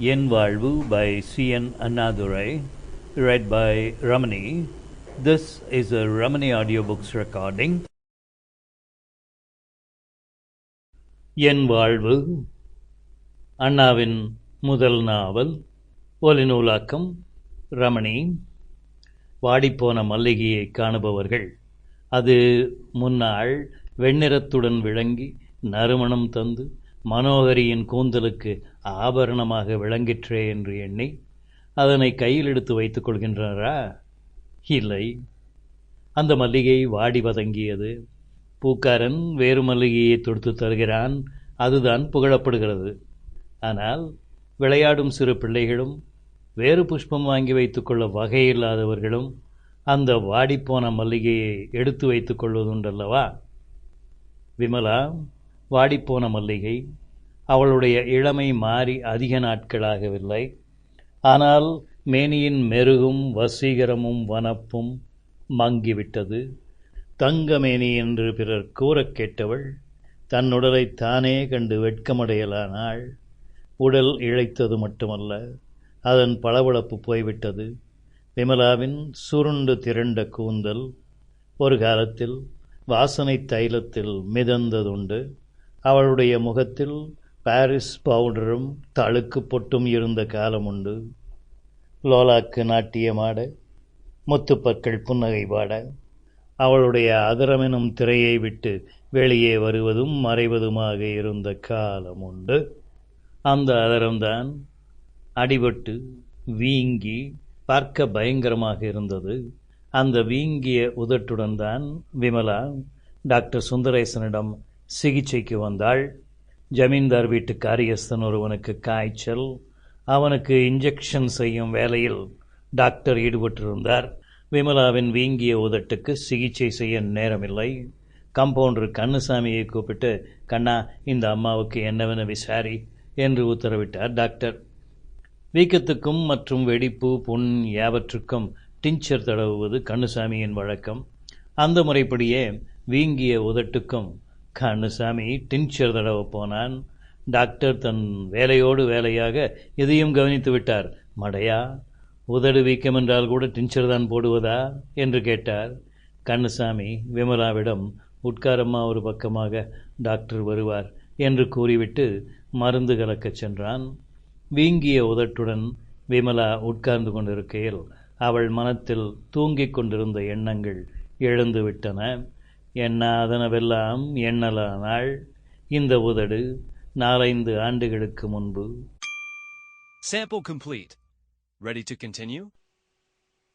என் வாழ்வு by by C.N. Annadurai, read by Ramani. This is a Ramani Audiobooks recording. என் வாழ்வு அண்ணாவின் முதல் நாவல் ஒலிநூலாக்கம் ரமணி வாடிப்போன மல்லிகையை காணுபவர்கள் அது முன்னாள் வெண்ணிறத்துடன் விளங்கி நறுமணம் தந்து மனோகரியின் கூந்தலுக்கு ஆபரணமாக விளங்கிற்றே என்று எண்ணி அதனை கையில் எடுத்து வைத்துக் கொள்கின்றனரா இல்லை. அந்த மல்லிகை வாடி வதங்கியது. பூக்காரன் வேறு மல்லிகையை தொடுத்து தருகிறான். அதுதான் புகழப்படுகிறது. ஆனால் விளையாடும் சிறு பிள்ளைகளும் வேறு புஷ்பம் வாங்கி வைத்துக்கொள்ள வகையில்லாதவர்களும் அந்த வாடிப்போன மல்லிகையை எடுத்து வைத்துக் கொள்வதுண்டல்லவா? விமலா வாடிப்போன மல்லிகை அவளுடைய இளமை மாறி அதிக நாட்களாகவில்லை. ஆனால் மேனியின் மெருகும் வசீகரமும் வனப்பும் மங்கிவிட்டது. தங்கமேனி என்று பிறர் கூறக் கேட்டவள் தன் உடலை தானே கண்டு வெட்கமடையலானாள். உடல் இழைத்தது மட்டுமல்ல அதன் பளபளப்பு போய்விட்டது. விமலாவின் சுருண்டு திரண்ட கூந்தல் ஒரு காலத்தில் வாசனை தைலத்தில் மிதந்ததுண்டு. அவளுடைய முகத்தில் பாரிஸ் பவுடரும் தழுக்கு பொட்டும் இருந்த காலம் உண்டு. லோலாக்கு நாட்டியமாட முத்துப்பற்கள் புன்னகை பாட அவளுடைய அதரமெனும் திரையை விட்டு வெளியே வருவதும் மறைவதுமாக இருந்த காலம் உண்டு. அந்த அதரம்தான் அடிபட்டு வீங்கி பார்க்க பயங்கரமாக இருந்தது. அந்த வீங்கிய உதட்டுடன் தான் விமலா டாக்டர் சுந்தரேசனிடம் சிகிச்சைக்கு வந்தாள். ஜமீன்தார் வீட்டு காரியஸ்தன் ஒருவனுக்கு காய்ச்சல். அவனுக்கு இன்ஜெக்ஷன் செய்யும் வேலையில் டாக்டர் ஈடுபட்டிருந்தார். விமலாவின் வீங்கிய உதட்டுக்கு சிகிச்சை செய்ய நேரமில்லை. கம்பவுண்டர் கண்ணுசாமியை கூப்பிட்டு கண்ணா இந்த அம்மாவுக்கு என்னவென விசாரி என்று உத்தரவிட்டார் டாக்டர் வீக்கத்துக்கும் மற்றும் வெடிப்பு புண் யாவற்றுக்கும் டிஞ்சர் தடவுவது கண்ணுசாமியின் வழக்கம். அந்த முறைப்படியே வீங்கிய உதட்டுக்கும் கண்ணுசாமி டின்ஷர் தடவை போனான். டாக்டர் தன் வேலையோடு வேலையாக இதையும் கவனித்து விட்டார். மடையா உதடு வீக்கம் என்றால் கூட டின்ஷர் தான் போடுவதா? என்று கேட்டார். கண்ணுசாமி விமலாவிடம் உட்காரம்மா ஒரு பக்கமாக டாக்டர் வருவார் என்று கூறிவிட்டு மருந்து கலக்கச் சென்றான். வீங்கிய உதட்டுடன் விமலா உட்கார்ந்து கொண்டிருக்கையில் அவள் மனத்தில் தூங்கிக் கொண்டிருந்த எண்ணங்கள் எழுந்து விட்டன. எண்ணாதனவெல்லாம் எண்ணலானாள் இந்த உதடு நாலைந்து ஆண்டுகளுக்கு முன்பு Sample complete. Ready to continue?